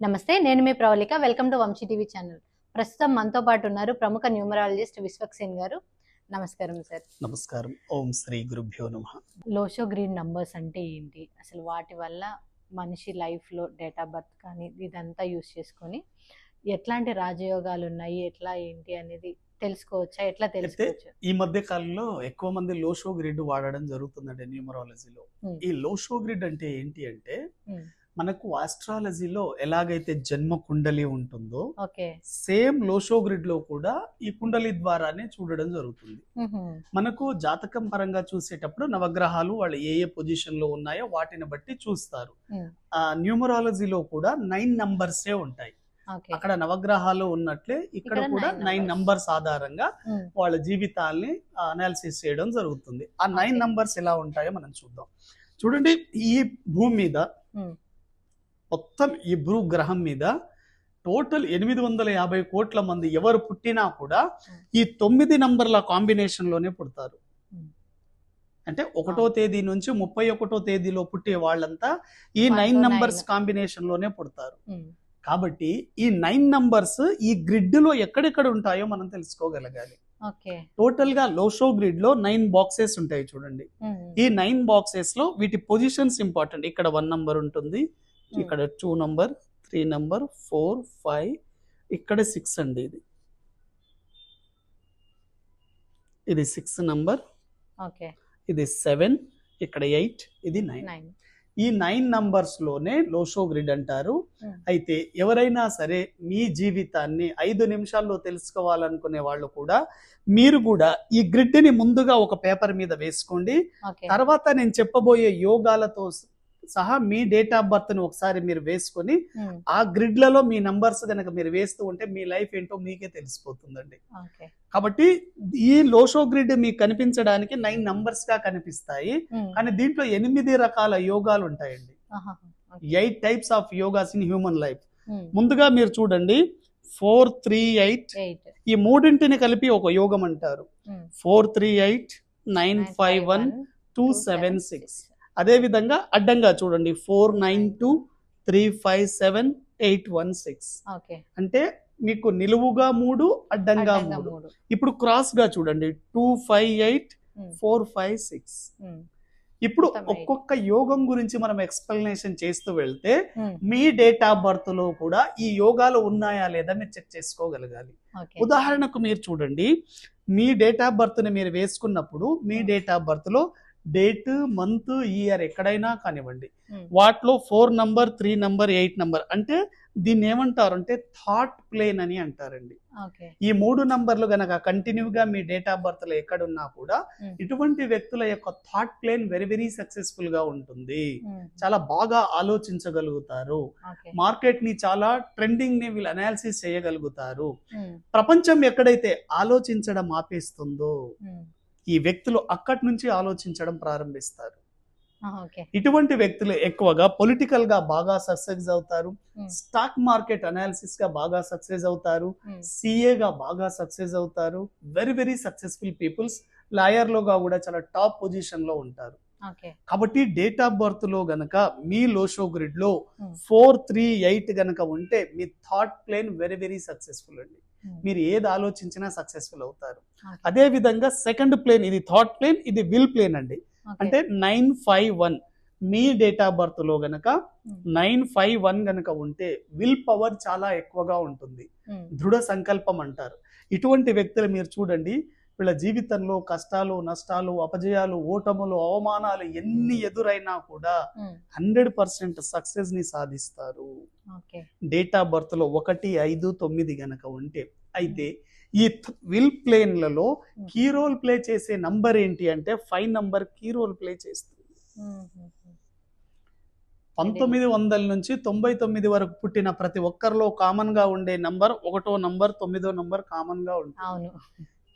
నమస్తే నేను మీ Pravalika. Welcome to Vamshi TV channel. ప్రస్తుతం మనతో పాటు ఉన్నారు ప్రముఖ న్యూమరాలజిస్ట్ విశ్వక్సేన్ గారు. నమస్కారం సార్. నమస్కారం. ఓం శ్రీ గురుభ్యో నమ. లోషో గ్రీన్ నంబర్స్ అంటే ఏంటి? అసలు వాటి వల్ల మనిషి లైఫ్లో డేట్ ఆఫ్ బర్త్ కానీ ఇదంతా యూస్ చేసుకొని ఎట్లాంటి రాజయోగాలు ఉన్నాయి? ఎట్లా ఏంటి అనేది తెలుసుకోవచ్చా? ఎట్లా తెలుసుకోవచ్చు? ఈ మధ్య కాలంలో ఎక్కువ మంది లోషో గ్రిడ్ వాడడం జరుగుతుందండి న్యూమరాలజీలో. ఈ లోషో గ్రిడ్ అంటే ఏంటి అంటే. మనకు ఆస్ట్రాలజీలో ఎలాగైతే జన్మ కుండలి ఉంటుందో సేమ్ లోషో గ్రిడ్లో కూడా ఈ కుండలి ద్వారానే చూడడం జరుగుతుంది. మనకు జాతకం పరంగా చూసేటప్పుడు నవగ్రహాలు వాళ్ళు ఏ ఏ పొజిషన్లో ఉన్నాయో వాటిని బట్టి చూస్తారు. ఆ న్యూమరాలజీలో కూడా నైన్ నంబర్సే ఉంటాయి. అక్కడ నవగ్రహాలు ఉన్నట్లే ఇక్కడ కూడా నైన్. నంబర్స్ ఆధారంగా వాళ్ళ జీవితాల్ని అనాలిసిస్ చేయడం జరుగుతుంది. ఆ నైన్. నంబర్స్ ఎలా ఉంటాయో మనం చూద్దాం. చూడండి ఈ భూమి మీద. మొత్తం ఈ గ్రహం మీద టోటల్ ఎనిమిది వందల యాభై కోట్ల మంది ఎవరు పుట్టినా కూడా. ఈ తొమ్మిది నంబర్ల కాంబినేషన్లోనే పుడతారు. అంటే ఒకటో తేదీ నుంచి ముప్పై ఒకటో తేదీలో పుట్టే వాళ్ళంతా ఈ నైన్ నంబర్స్ nine. కాంబినేషన్లోనే పుడతారు కాబట్టి ఈ నైన్ నంబర్స్ ఈ గ్రిడ్లో ఎక్కడెక్కడ ఉంటాయో మనం తెలుసుకోగలగాలి. టోటల్గా లోషో గ్రిడ్లో నైన్ బాక్సెస్ ఉంటాయి చూడండి. ఈ నైన్ బాక్సెస్లో వీటి పొజిషన్స్ ఇంపార్టెంట్. ఇక్కడ వన్ నంబర్ ఉంటుంది. ఇక్కడ two number three number four five ఇక్కడ సిక్స్ అండి ఇది. ఇది సిక్స్ నంబర్ ఓకే. ఇది సెవెన్ ఇక్కడ ఎయిట్ ఇది నైన్. ఈ నైన్ నంబర్స్లోనే లోషో గ్రిడ్ అంటారు. అయితే ఎవరైనా సరే మీ జీవితాన్ని ఐదు నిమిషాల్లో తెలుసుకోవాలనుకునే వాళ్ళు కూడా మీరు కూడా ఈ గ్రిడ్ని ముందుగా ఒక పేపర్ మీద వేసుకోండి. తర్వాత నేను చెప్పబోయే యోగాలతో సహా మీ డేట్ ఆఫ్ బర్త్ని ఒకసారి మీరు వేసుకొని ఆ గ్రిడ్లలో మీ నంబర్స్ కనుక మీరు వేస్తూ ఉంటే మీ లైఫ్ ఏంటో మీకే తెలిసిపోతుందండి. కాబట్టి ఈ లోషో గ్రిడ్ మీకు కనిపించడానికి నైన్ నంబర్స్గా కనిపిస్తాయి. కానీ దీంట్లో ఎనిమిది రకాల యోగాలు ఉంటాయండి. Eight types of yogas in human life ముందుగా మీరు చూడండి. ఫోర్ త్రీ ఎయిట్ ఈ మూడింటిని కలిపి ఒక యోగం అంటారు. Four three eight nine five one two seven six అదే విధంగా అడ్డంగా చూడండి four nine two three five seven eight one six అంటే మీకు నిలువుగా మూడు అడ్డంగా మూడు. ఇప్పుడు క్రాస్గా చూడండి two five eight four five six ఇప్పుడు. ఒక్కొక్క యోగం గురించి మనం ఎక్స్ప్లెనేషన్ చేస్తూ వెళ్తే ఉమ్, మీ డేట్ ఆఫ్ బర్త్లో కూడా ఈ యోగాలు ఉన్నాయా లేదా మీరు చెక్ చేసుకోగలగాలి. ఉదాహరణకు మీరు చూడండి మీ డేట్ ఆఫ్ బర్త్ని మీరు వేసుకున్నప్పుడు మీ Hmm. డేట్ ఆఫ్ బర్త్లో డేట్ మంత్ ఇయర్ ఎక్కడైనా కానివ్వండి. వాటిలో four number three number eight number అంటే దీన్ని ఏమంటారు అంటే థాట్ ప్లేన్ అని అంటారండి. ఈ మూడు నంబర్లు గనక కంటిన్యూగా మీ డేట్ ఆఫ్ బర్త్లో ఎక్కడున్నా కూడా ఇటువంటి వ్యక్తుల యొక్క థాట్ ప్లేన్ వెరీ వెరీ సక్సెస్ఫుల్గా ఉంటుంది. చాలా బాగా ఆలోచించగలుగుతారు. మార్కెట్ని చాలా ట్రెండింగ్ని వీళ్ళు అనాలిసిస్ చేయగలుగుతారు. ప్రపంచం ఎక్కడైతే ఆలోచించడం ఆపేస్తుందో ఈ వ్యక్తులు అక్కడి నుంచి ఆలోచించడం ప్రారంభిస్తారు. ఇటువంటి వ్యక్తులు ఎక్కువగా పొలిటికల్గా బాగా సక్సెస్ అవుతారు. స్టాక్ మార్కెట్ అనాలిసిస్గా బాగా సక్సెస్ అవుతారు. సిఏ గా బాగా సక్సెస్ అవుతారు. Very very successful peoples lawyer లోగా కూడా చాలా టాప్ పొజిషన్లో ఉంటారు. కాబట్టి డేట్ ఆఫ్ బర్త్లో గనక మీ లోషో గ్రిడ్లో. ఫోర్ త్రీ ఎయిట్ గనక ఉంటే మీ thought plane very very successful అండి. మీరు ఏది ఆలోచించినా సక్సెస్ఫుల్ అవుతారు. అదే విధంగా సెకండ్ ప్లేన్ ఇది థాట్ ప్లేన్ ఇది విల్ ప్లేన్ అండి. అంటే నైన్ ఫైవ్ వన్ మీ డేట్ ఆఫ్ బర్త్లో గనక నైన్ ఫైవ్ వన్ గనక ఉంటే విల్ పవర్ చాలా ఎక్కువగా ఉంటుంది. ఉమ్, దృఢ సంకల్పం అంటారు. ఇటువంటి వ్యక్తులు మీరు చూడండి వీళ్ళ జీవితంలో కష్టాలు నష్టాలు అపజయాలు ఓటములు అవమానాలు ఎన్ని ఎదురైనా కూడా ఉమ్, హండ్రెడ్ పర్సెంట్ సక్సెస్ని సాధిస్తారు. డేట్ ఆఫ్ బర్త్లో ఒకటి ఐదు తొమ్మిది గనక ఉంటే అయితే ఈ విల్ ప్లేన్లలో కీ రోల్ ప్లే చేసే నంబర్ ఏంటి అంటే five number key role play చేస్తుంది. పంతొమ్మిది వందల నుంచి తొంభై తొమ్మిది వరకు పుట్టిన ప్రతి ఒక్కరిలో కామన్గా ఉండే నంబర్ ఒకటో నంబర్ తొమ్మిదో నంబర్ కామన్గా ఉంటుంది.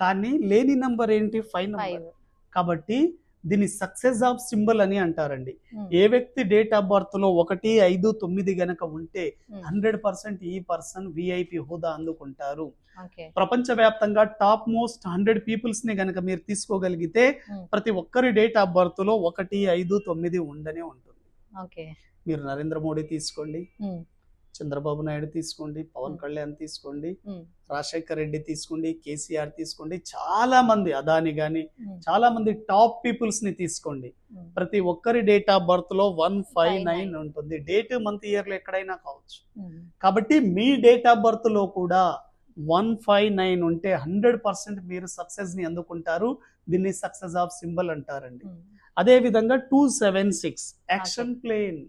కానీ లేని నంబర్ ఏంటి? ఫైవ్ నంబర్ కాబట్టి దీన్ని సక్సెస్ ఆఫ్ సింబల్ అని అంటారండి. ఉమ్, ఏ వ్యక్తి డేట్ ఆఫ్ బర్త్లో ఒకటి ఐదు తొమ్మిది గనక ఉంటే హండ్రెడ్ పర్సెంట్ ఈ పర్సన్ విఐపి హోదా అందుకుంటారు. ఓకే. ప్రపంచవ్యాప్తంగా టాప్ మోస్ట్ హండ్రెడ్ పీపుల్స్ని గనక మీరు తీసుకోగలిగితే Hmm. ప్రతి ఒక్కరి డేట్ ఆఫ్ బర్త్లో ఒకటి ఐదు తొమ్మిది ఉండనే ఉంటుంది. మీరు నరేంద్ర మోడీ తీసుకోండి. చంద్రబాబు నాయుడు తీసుకోండి. పవన్ Hmm. కళ్యాణ్ తీసుకోండి. రాజశేఖర్ రెడ్డి తీసుకోండి కేసీఆర్ తీసుకోండి చాలా మంది అదాని గాని ఉమ్, చాలా మంది టాప్ పీపుల్స్ని తీసుకోండి. ప్రతి ఒక్కరి డేట్ ఆఫ్ బర్త్లో వన్ ఫైవ్ నైన్ 159 ఉంటుంది. డేట్ మంత్ ఇయర్లో ఎక్కడైనా కావచ్చు. కాబట్టి మీ డేట్ ఆఫ్ బర్త్లో కూడా వన్ ఫైవ్ నైన్ ఉంటే హండ్రెడ్ పర్సెంట్ మీరు సక్సెస్ని అందుకుంటారు. దీన్ని సక్సెస్ ఆఫ్ సింబల్ అంటారండి. అదే విధంగా two seven six. Action plane.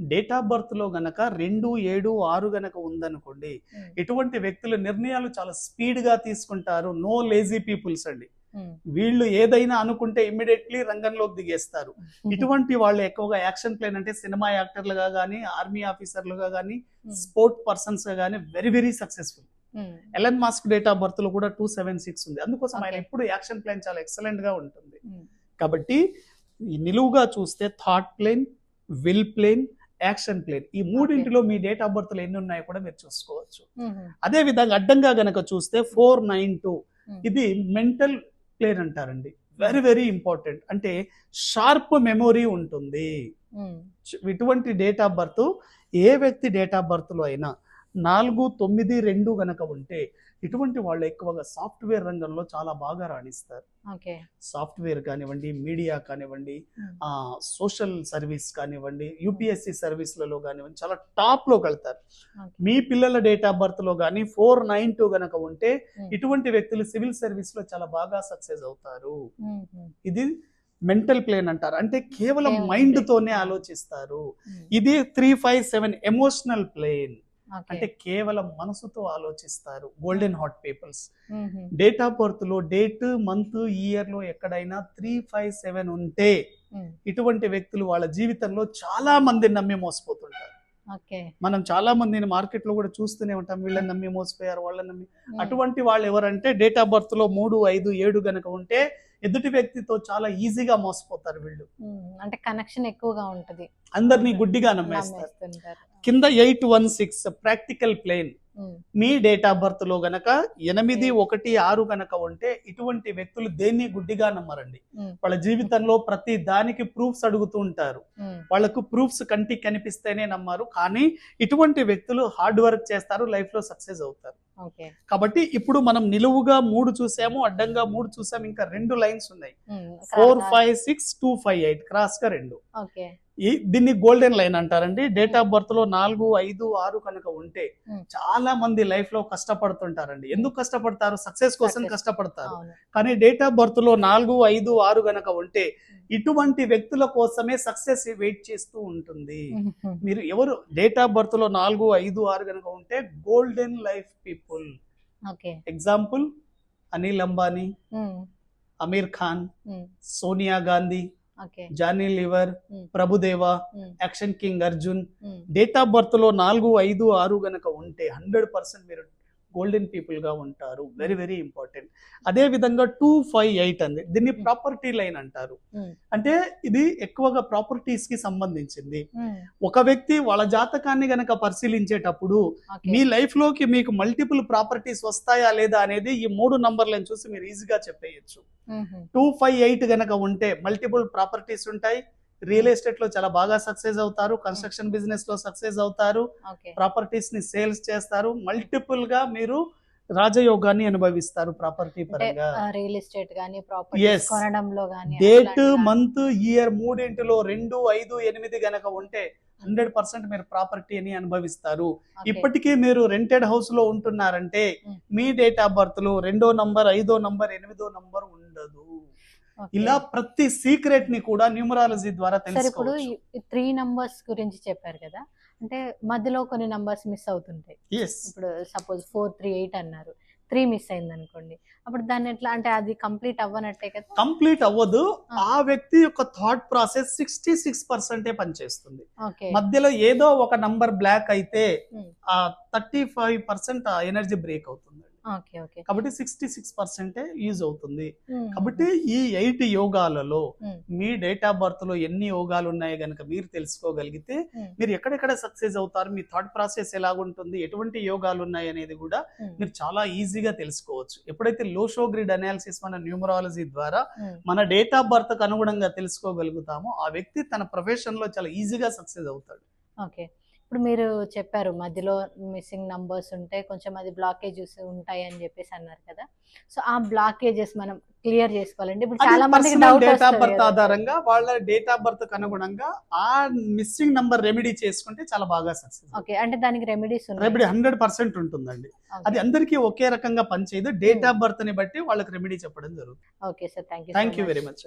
Date of బర్త్లో గనక రెండు ఏడు ఆరు గనక ఉందనుకోండి ఇటువంటి వ్యక్తుల నిర్ణయాలు చాలా స్పీడ్గా తీసుకుంటారు. నో లేజీ పీపుల్స్ అండి. వీళ్ళు ఏదైనా అనుకుంటే ఇమ్మీడియట్లీ రంగంలోకి దిగేస్తారు. ఇటువంటి వాళ్ళు ఎక్కువగా యాక్షన్ ప్లేన్ అంటే సినిమా యాక్టర్లుగా కానీ ఆర్మీ ఆఫీసర్లుగా కానీ స్పోర్ట్ పర్సన్స్గా కానీ very very successful Elon Musk date of బర్త్లో కూడా టూ సెవెన్ సిక్స్ ఉంది. అందుకోసం ఆయన. ఎప్పుడు యాక్షన్ ప్లాన్ చాలా ఎక్సలెంట్గా ఉంటుంది. కాబట్టి నిలువుగా చూస్తే thought plane will plane action plane ఈ మూడింటిలో మీ డేట్ ఆఫ్ బర్త్లో ఎన్ని ఉన్నాయో కూడా మీరు చూసుకోవచ్చు. అదే విధంగా అడ్డంగా గనక చూస్తే ఫోర్ నైన్ టూ ఇది మెంటల్ ప్లేన్ అంటారండి. వెరీ వెరీ ఇంపార్టెంట్ అంటే షార్ప్ మెమొరీ ఉంటుంది. ఇటువంటి డేట్ ఆఫ్ బర్త్ ఏ వ్యక్తి డేట్ ఆఫ్ బర్త్లో అయినా నాలుగు తొమ్మిది రెండు గనక ఉంటే ఇటువంటి వాళ్ళు ఎక్కువగా సాఫ్ట్వేర్ రంగంలో చాలా బాగా రాణిస్తారు. సాఫ్ట్వేర్ కానివ్వండి మీడియా కానివ్వండి సోషల్ సర్వీస్ కానివ్వండి యూపీఎస్సి సర్వీస్లలో కానివ్వండి చాలా టాప్లోకి వెళ్తారు. మీ పిల్లల డేట్ ఆఫ్ బర్త్లో కానీ ఫోర్ నైన్ టూ గనక ఉంటే. ఇటువంటి వ్యక్తులు సివిల్ సర్వీస్లో చాలా బాగా సక్సెస్ అవుతారు. ఇది మెంటల్ ప్లేన్ అంటారు. అంటే కేవలం మైండ్. తోనే ఆలోచిస్తారు ఇది three five seven emotional plane. అంటే కేవలం మనసుతో ఆలోచిస్తారు golden heart peoples date of బర్త్లో date month ఇయర్లో ఎక్కడైనా త్రీ ఫైవ్ సెవెన్ ఉంటే ఇటువంటి వ్యక్తులు వాళ్ళ జీవితంలో చాలా మందిని నమ్మి మోసపోతుంటారు. మనం చాలా మందిని మార్కెట్లో కూడా చూస్తూనే ఉంటాం. వీళ్ళని నమ్మి మోసపోయారు వాళ్ళని నమ్మి అటువంటి వాళ్ళు ఎవరంటే డేట్ ఆఫ్ బర్త్లో మూడు ఐదు ఏడు గనక ఉంటే ఎదుటి వ్యక్తితో చాలా ఈజీగా మోసపోతారు వీళ్ళు. అంటే కనెక్షన్ ఎక్కువగా ఉంటది. అందరినీ గుడ్డిగా నమ్మేస్తారు. కింద eight one six practical plane. Me date of బర్త్లో గనక ఎనిమిది. ఒకటి ఆరు గనక ఉంటే ఇటువంటి వ్యక్తులు దేన్ని గుడ్డిగా నమ్మరండి? వాళ్ళ జీవితంలో ప్రతి దానికి ప్రూఫ్స్ అడుగుతూ ఉంటారు. వాళ్ళకు ప్రూఫ్స్ కంటికి కనిపిస్తేనే నమ్మారు. కానీ ఇటువంటి వ్యక్తులు హార్డ్ వర్క్ చేస్తారు లైఫ్లో సక్సెస్ అవుతారు. కాబట్టి ఇప్పుడు మనం నిలువుగా మూడు చూసాము అడ్డంగా మూడు చూసాము ఇంకా రెండు లైన్స్ ఉన్నాయి. Four five six two five eight క్రాస్గా రెండు ఈ దీన్ని గోల్డెన్ లైన్ అంటారండి. డేట్ ఆఫ్ బర్త్లో నాలుగు ఐదు ఆరు కనుక ఉంటే. చాలా మంది లైఫ్లో కష్టపడుతుంటారండి. ఎందుకు కష్టపడతారు? సక్సెస్ కోసం. కష్టపడతారు. కానీ డేట్ ఆఫ్ బర్త్లో నాలుగు ఐదు ఆరు గనక ఉంటే ఇటువంటి వ్యక్తుల కోసమే సక్సెస్ వెయిట్ చేస్తూ ఉంటుంది. మీరు ఎవరు? డేట్ ఆఫ్ బర్త్లో నాలుగు ఐదు ఆరు గనక ఉంటే golden life people. Example Anil Ambani Aamir Khan Sonia Gandhi Johnny Lever. Prabhudeva action king Arjun. Date of బర్త్లో నాలుగు ఐదు ఆరు గనక ఉంటే హండ్రెడ్ పర్సెంట్ మీరు గోల్డెన్ పీపుల్గా ఉంటారు. వెరీ వెరీ ఇంపార్టెంట్ అదే విధంగా టూ ఫైవ్ ఎయిట్ అంది. దీన్ని Hmm. ప్రాపర్టీ లైన్ అంటారు. Hmm. అంటే ఇది ఎక్కువగా ప్రాపర్టీస్కి సంబంధించింది. ఉమ్, ఒక వ్యక్తి వాళ్ళ జాతకాన్ని గనక పరిశీలించేటప్పుడు. మీ లైఫ్లోకి మీకు మల్టిపుల్ ప్రాపర్టీస్ వస్తాయా లేదా అనేది ఈ మూడు నంబర్లను చూసి మీరు ఈజీగా చెప్పేయచ్చు. టూ ఫైవ్ ఎయిట్ గనక ఉంటే మల్టిపుల్ ప్రాపర్టీస్ ఉంటాయి. రియల్ ఎస్టేట్లో చాలా బాగా సక్సెస్ అవుతారు కన్స్ట్రక్షన్ బిజినెస్లో సక్సెస్ అవుతారు ప్రాపర్టీస్ని సేల్స్ చేస్తారు మల్టిపుల్గా మీరు రాజయోగాన్ని అనుభవిస్తారు ప్రాపర్టీ పరంగా రియల్ ఎస్టేట్ గానీ. కొనడంలో డేట్ మంత్ ఇయర్ మూడింటిలో రెండు ఐదు ఎనిమిది గనక ఉంటే హండ్రెడ్ పర్సెంట్ మీరు ప్రాపర్టీ అని అనుభవిస్తారు. ఇప్పటికీ మీరు రెంటెడ్ హౌస్లో ఉంటున్నారంటే. మీ డేట్ ఆఫ్ బర్త్లో రెండో నంబర్ ఐదో నంబర్ ఎనిమిదో నంబర్ ఉండదు. ఇలా ప్రతి సీక్రెట్ని కూడా న్యూమరాలజీ ద్వారా సరే ఇప్పుడు త్రీ నంబర్స్ గురించి చెప్పారు కదా అంటే మధ్యలో కొన్ని నంబర్స్ మిస్ అవుతుంటాయి. ఇప్పుడు సపోజ్ ఫోర్ త్రీ ఎయిట్ అన్నారు. త్రీ మిస్ అయింది అనుకోండి. అప్పుడు దాన్ని ఎట్లా అంటే అది కంప్లీట్ అవ్వనట్టే కదా? కంప్లీట్ అవ్వదు. ఆ. వ్యక్తి యొక్క థాట్ ప్రాసెస్ సిక్స్టీ సిక్స్ పర్సెంటే పనిచేస్తుంది. మధ్యలో ఏదో ఒక నంబర్ బ్లాక్ అయితే. ఆ thirty five percent energy break అవుతుంది. కాబట్టి సిక్స్టీ సిక్స్ పర్సెంటే యూజ్ అవుతుంది. కాబట్టి ఈ ఎయిట్ యోగాలలో మీ డేట్ ఆఫ్ బర్త్లో ఎన్ని యోగాలు ఉన్నాయి గనక మీరు తెలుసుకోగలిగితే మీరు ఎక్కడెక్కడ సక్సెస్ అవుతారు మీ థాట్ ప్రాసెస్ ఎలాగుంటుంది ఎటువంటి యోగాలు ఉన్నాయి అనేది కూడా మీరు చాలా ఈజీగా తెలుసుకోవచ్చు. ఎప్పుడైతే లోషో గ్రిడ్ అనాలిసిస్ మన న్యూమరాలజీ ద్వారా మన డేట్ ఆఫ్ బర్త్ అనుగుణంగా తెలుసుకోగలుగుతామో ఆ వ్యక్తి తన ప్రొఫెషన్లో చాలా ఈజీగా సక్సెస్ అవుతాడు. ఓకే. ఇప్పుడు మీరు చెప్పారు మధ్యలో మిస్సింగ్ నంబర్స్ ఉంటే కొంచెం అది బ్లాకేజెస్ ఉంటాయి అని చెప్పేసి అన్నారు కదా. సో ఆ బ్లాకేజెస్ మనం క్లియర్ చేసుకోవాలండి. ఇప్పుడు చాలా మందికి డౌట్ డేట్ ఆఫ్ బర్త్ ఆధారంగా వాళ్ళ డేట్ ఆఫ్ బర్త్ అనుగుణంగా ఆ మిస్సింగ్ నంబర్ రెమెడీ చేసుకుంటే చాలా బాగా సక్సెస్ ఓకే అంటే దానికి రెమెడీస్ రెమెడీ హండ్రెడ్ పర్సెంట్ ఉంటుందండి. అది అందరికీ ఒకే రకంగా పనిచేయదు. డేట్ ఆఫ్ బర్త్ని బట్టి వాళ్ళకి రెమెడీ చెప్పడం జరుగుతుంది. Okay sir thank you thank you very much